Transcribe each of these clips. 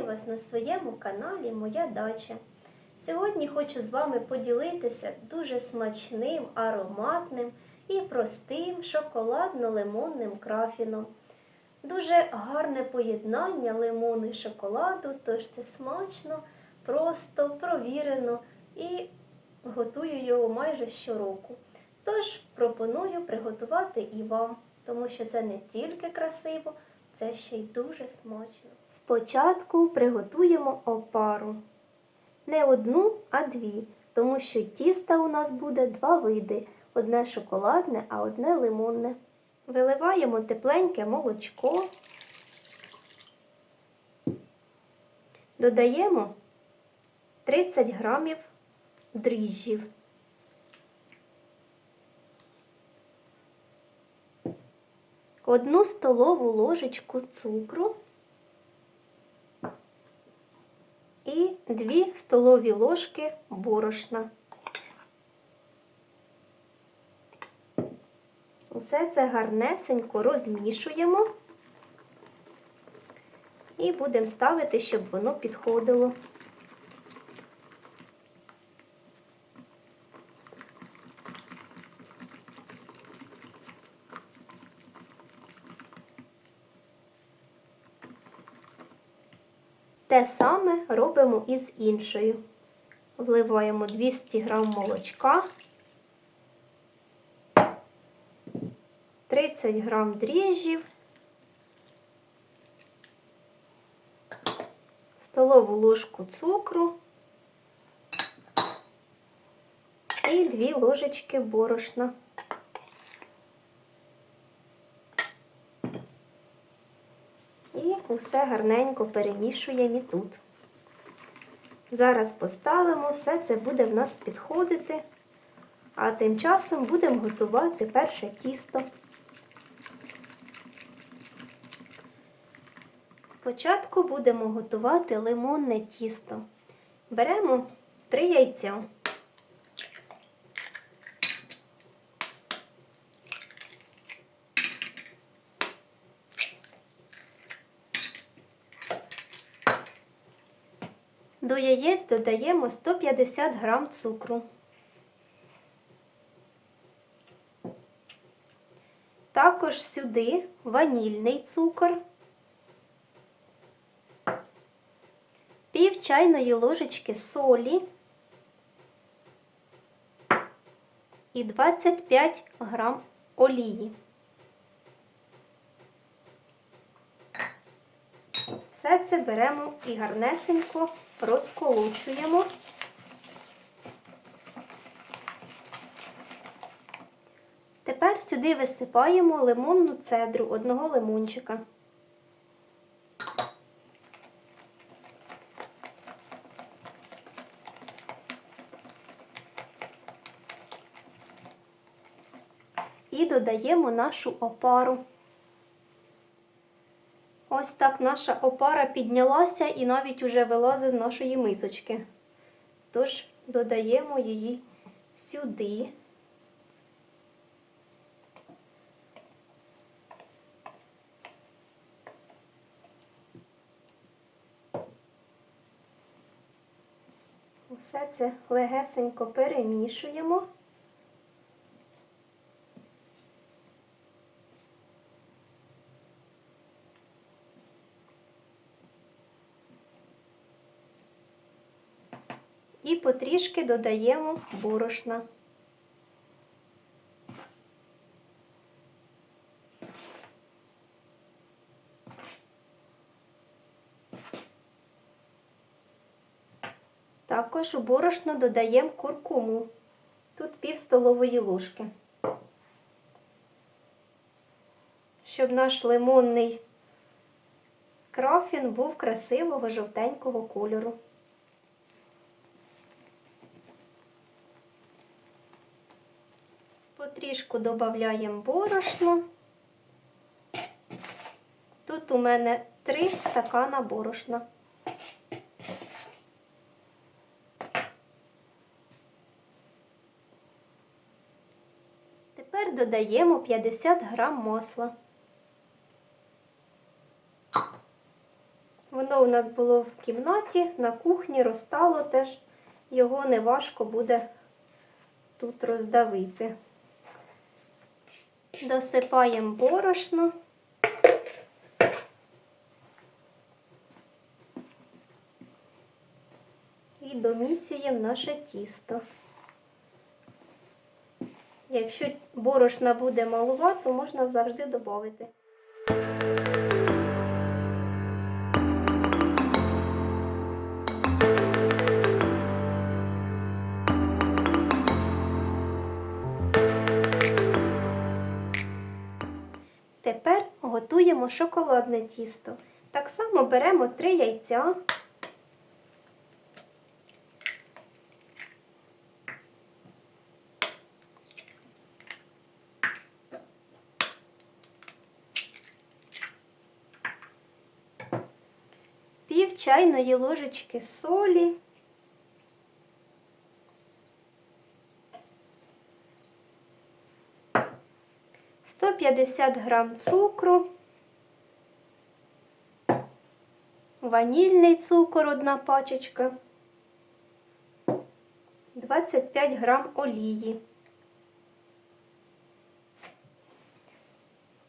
Вітаю вас на своєму каналі Моя Дача. Сьогодні хочу з вами поділитися дуже смачним, ароматним і простим шоколадно-лимонним крафіном. Дуже гарне поєднання лимону і шоколаду, тож це смачно, просто, провірено і готую його майже щороку. Тож пропоную приготувати і вам, тому що це не тільки красиво, це ще й дуже смачно. Спочатку приготуємо опару. Не одну, а дві, тому що тіста у нас буде два види: одне шоколадне, а одне лимонне. Виливаємо тепленьке молочко. Додаємо 30 грамів дріжджів. Одну столову ложечку цукру і 2 столові ложки борошна. Усе це гарнесенько розмішуємо і будемо ставити, щоб воно підходило. Те саме робимо і з іншою. Вливаємо 200 г молочка, 30 г дріжджів, столову ложку цукру і 2 ложечки борошна. І усе гарненько перемішуємо і тут. Зараз поставимо, все це буде в нас підходити, а тим часом будемо готувати перше тісто. Спочатку будемо готувати лимонне тісто. Беремо 3 яйця. До яєць додаємо 150 грам цукру. Також сюди ванільний цукор, пів чайної ложечки солі і 25 грам олії. Все це беремо і гарнесенько розколочуємо. Тепер сюди висипаємо лимонну цедру одного лимончика. І додаємо нашу опару. Ось так наша опара піднялася і навіть уже вилазить з нашої мисочки. Тож додаємо її сюди. Усе це легесенько перемішуємо. І потрішки додаємо борошна. Також у борошно додаємо куркуму. Тут пів столової ложки. Щоб наш лимонний крафін був красивого жовтенького кольору. Потрішку додаємо борошно. Тут у мене 3 стакана борошна. Тепер додаємо 50 грам масла. Воно у нас було в кімнаті, на кухні, розтало теж. Його неважко буде тут роздавити. Досипаємо борошно. І домісюємо наше тісто. Якщо борошна буде малувато, можна завжди додати. Готуємо шоколадне тісто. Так само беремо 3 яйця. Пів чайної ложечки солі. Сто п'ятдесят грам цукру, ванільний цукор одна пачечка, 25 грам олії.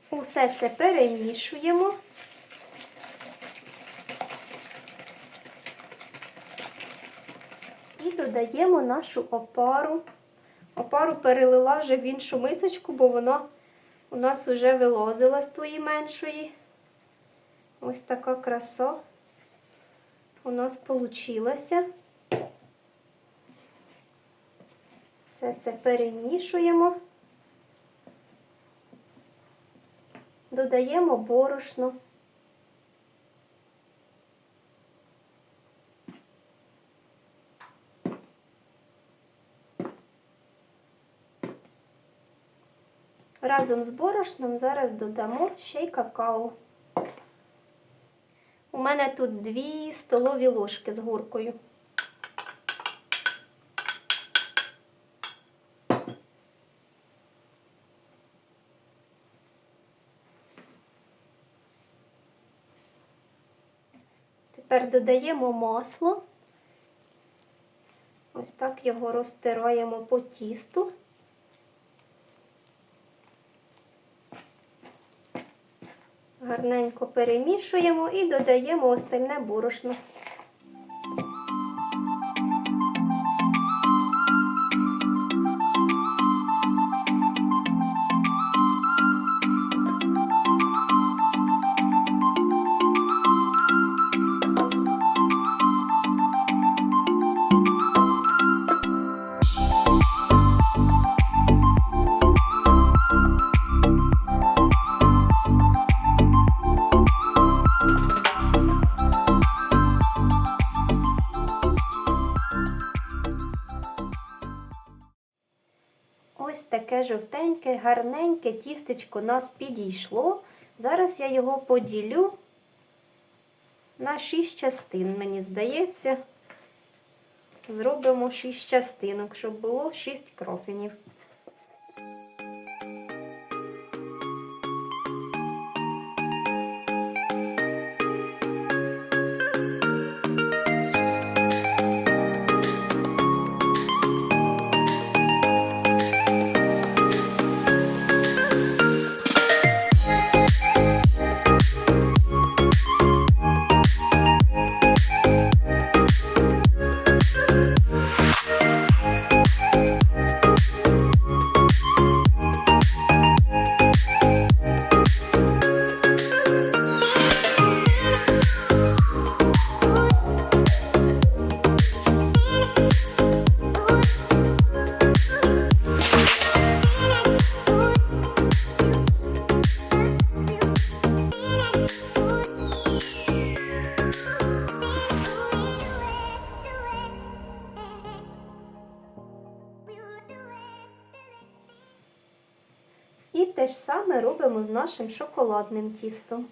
Усе це перемішуємо. І додаємо нашу опару. Опару перелила вже в іншу мисочку, бо вона у нас вже вилазила з тої меншої. Ось така краса у нас получилася. Все це перемішуємо, додаємо борошно. Разом з борошном зараз додамо ще й какао. У мене тут 2 столові ложки з горкою. Тепер додаємо масло. Ось так його розтираємо по тісту. Гарненько перемішуємо і додаємо остальне борошно. Таке жовтеньке, гарненьке тістечко нас підійшло. Зараз я його поділю на 6 частин, мені здається. Зробимо 6 частинок, щоб було 6 крофінів. Саме робимо з нашим шоколадним тістом.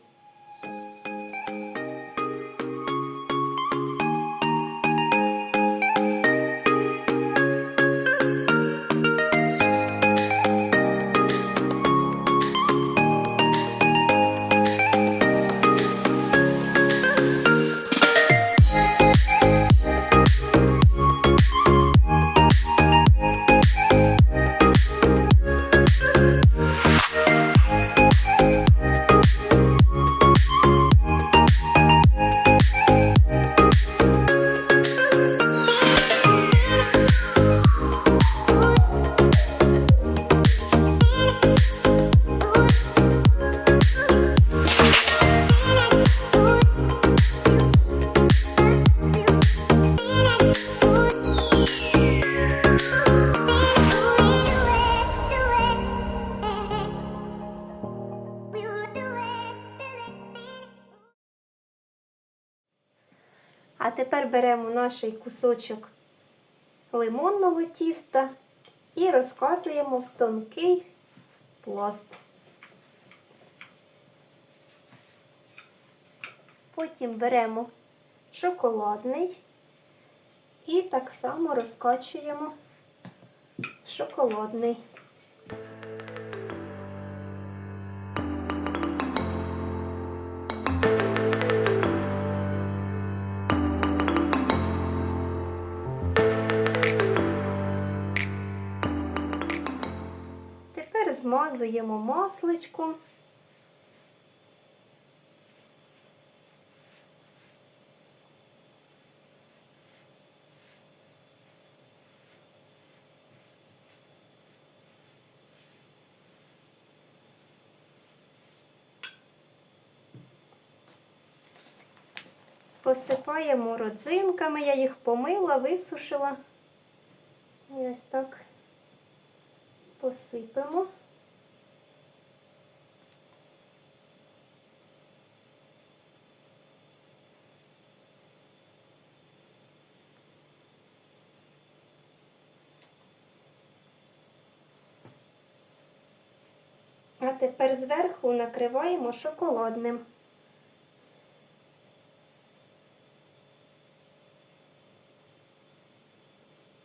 Беремо наш кусочок лимонного тіста і розкатуємо в тонкий пласт. Потім беремо шоколадний і так само розкачуємо шоколадний. Змазуємо масличком. Посипаємо родзинками, я їх помила, висушила. І ось так посипемо. А тепер зверху накриваємо шоколадним.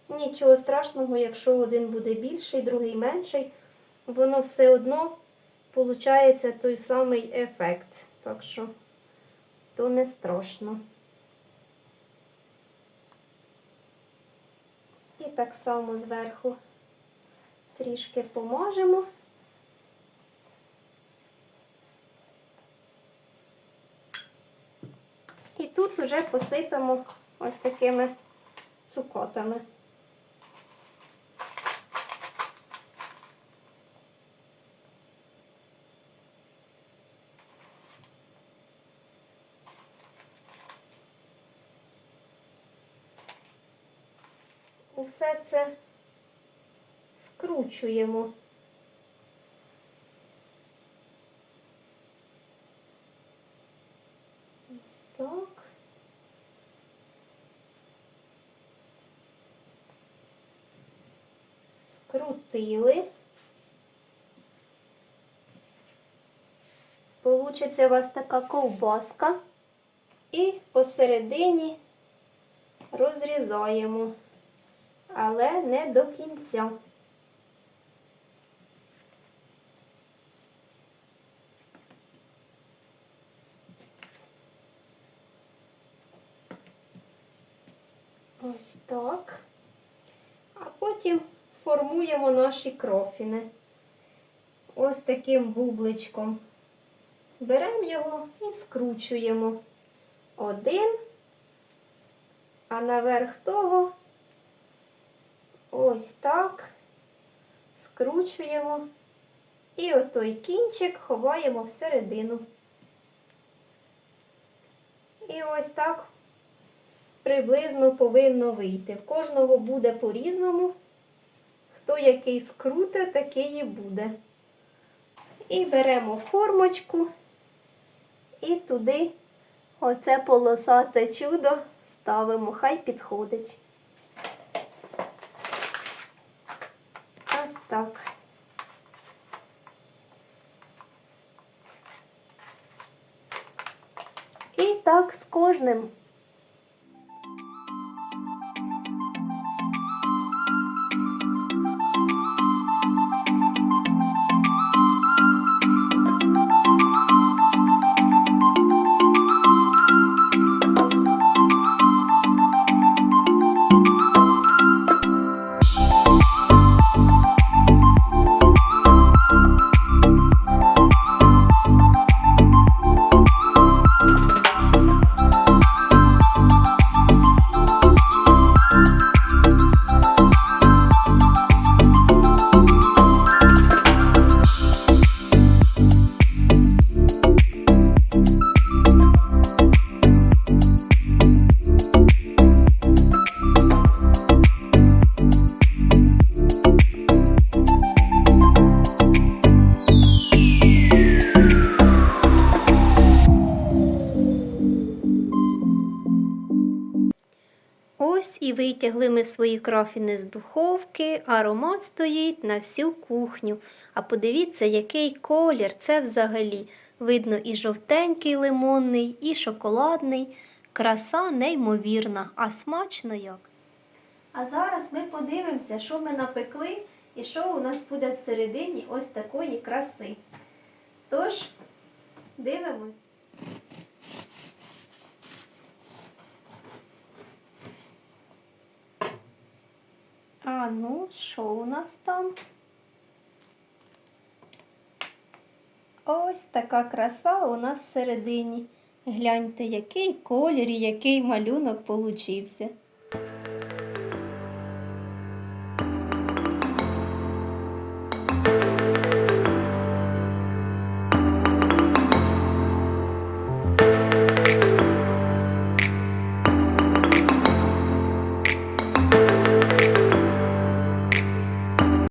Нічого страшного, якщо один буде більший, другий менший, воно все одно виходить той самий ефект. Так що то не страшно. І так само зверху трішки помажемо. І тут вже посипемо ось такими цукотами. Усе це скручуємо. Ось так. Скрутили. Получиться у вас така ковбаска і посередині розрізаємо але не до кінця. Ось так. А потім формуємо наші крофіни. Ось таким бубличком. Беремо його і скручуємо один, а наверх того ось так скручуємо і отой кінчик ховаємо всередину. І ось так приблизно повинно вийти. В кожного буде по-різному. Хто який скруте, такий і буде. І беремо формочку і туди оце полосате чудо ставимо, хай підходить. Ось так. І так з кожним. І витягли ми свої крафіни з духовки, аромат стоїть на всю кухню. А подивіться, який колір це взагалі. Видно і жовтенький лимонний, і шоколадний. Краса неймовірна, а смачно як. А зараз ми подивимося, що ми напекли і що у нас буде всередині ось такої краси. Тож, дивимось. А ну, що у нас там? Ось така краса у нас всередині. Гляньте, який колір і який малюнок получився.